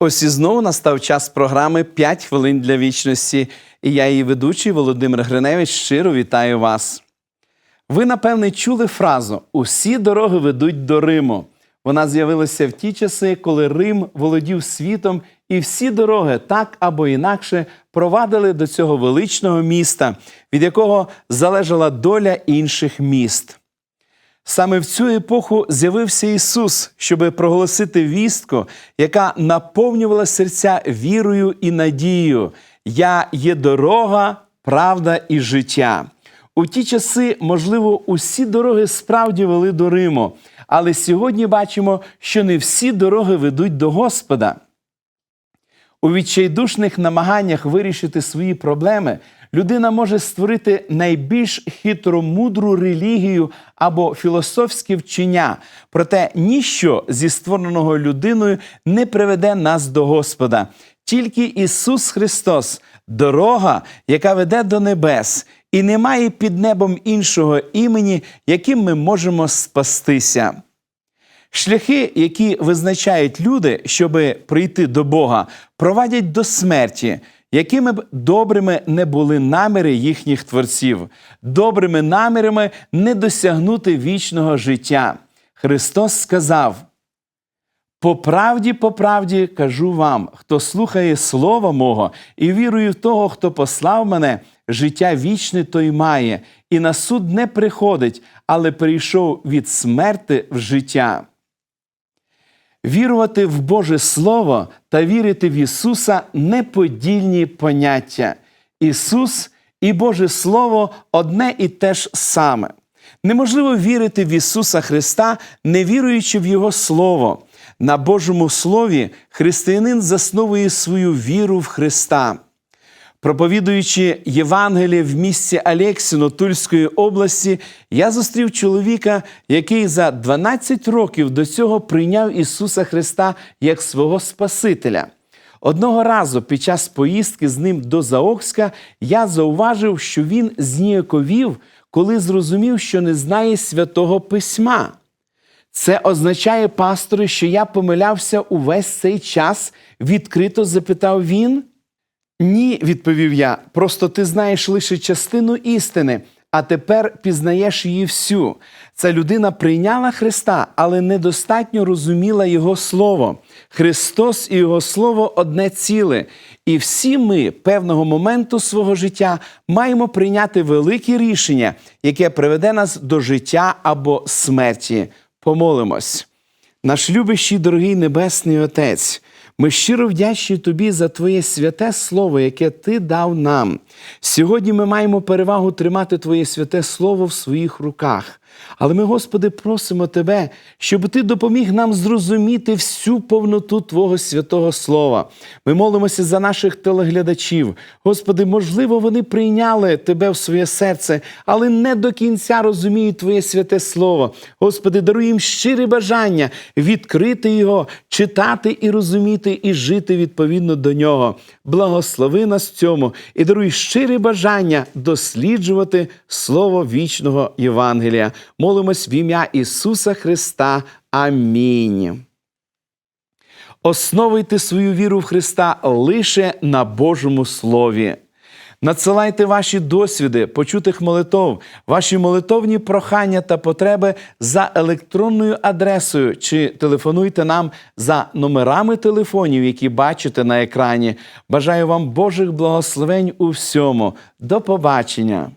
Ось і знову настав час програми «5 хвилин для вічності. І я, її ведучий Володимир Гриневич, щиро вітаю вас. Ви, напевне, чули фразу Усі дороги ведуть до Риму. Вона з'явилася в ті часи, коли Рим володів світом, і всі дороги так або інакше провадили до цього величного міста, від якого залежала доля інших міст. Саме в цю епоху з'явився Ісус, щоб проголосити вістку, яка наповнювала серця вірою і надією. Я є дорога, правда і життя. У ті часи, можливо, усі дороги справді вели до Риму, але сьогодні бачимо, що не всі дороги ведуть до Господа. У відчайдушних намаганнях вирішити свої проблеми людина може створити найбільш хитромудру релігію або філософське вчення, проте ніщо зі створеного людиною не приведе нас до Господа. Тільки Ісус Христос дорога, яка веде до небес, і немає під небом іншого імені, яким ми можемо спастися. Шляхи, які визначають люди, щоб прийти до Бога, провадять до смерті, якими б добрими не були наміри їхніх творців, добрими намірами не досягнути вічного життя. Христос сказав: по правді, по правді кажу вам, хто слухає Слова мого і вірує в того, хто послав мене, життя вічне той має, і на суд не приходить, але прийшов від смерти в життя. Вірувати в Боже Слово та вірити в Ісуса неподільні поняття. Ісус і Боже Слово одне і те ж саме. Неможливо вірити в Ісуса Христа, не віруючи в Його Слово. На Божому Слові християнин засновує свою віру в Христа. Проповідуючи Євангеліє в місті Алексіно Тульської області, я зустрів чоловіка, який за 12 років до цього прийняв Ісуса Христа як свого Спасителя. Одного разу під час поїздки з ним до Заокська я зауважив, що він зніяковів, коли зрозумів, що не знає святого письма. Це означає, пастори, що я помилявся увесь цей час, відкрито запитав він. Ні, відповів я. Просто ти знаєш лише частину істини, а тепер пізнаєш її всю. Ця людина прийняла Христа, але недостатньо розуміла Його Слово. Христос і Його Слово одне ціле. І всі ми певного моменту свого життя маємо прийняти велике рішення, яке приведе нас до життя або смерті. Помолимось. Наш любящий, дорогий Небесний Отець. Ми щиро вдячні Тобі за Твоє святе Слово, яке Ти дав нам. Сьогодні ми маємо перевагу тримати Твоє святе Слово в своїх руках. Але ми, Господи, просимо Тебе, щоб Ти допоміг нам зрозуміти всю повноту Твого святого Слова. Ми молимося за наших телеглядачів. Господи, можливо, вони прийняли Тебе в своє серце, але не до кінця розуміють Твоє святе Слово. Господи, даруй їм щире бажання відкрити його, читати і розуміти, і жити відповідно до нього. Благослови нас в цьому і даруй щире бажання досліджувати Слово вічного Євангелія. Молимось в ім'я Ісуса Христа. Амінь. Основуйте свою віру в Христа лише на Божому Слові. Надсилайте ваші досвіди, почутих молитов, ваші молитовні прохання та потреби за електронною адресою чи телефонуйте нам за номерами телефонів, які бачите на екрані. Бажаю вам Божих благословень у всьому. До побачення!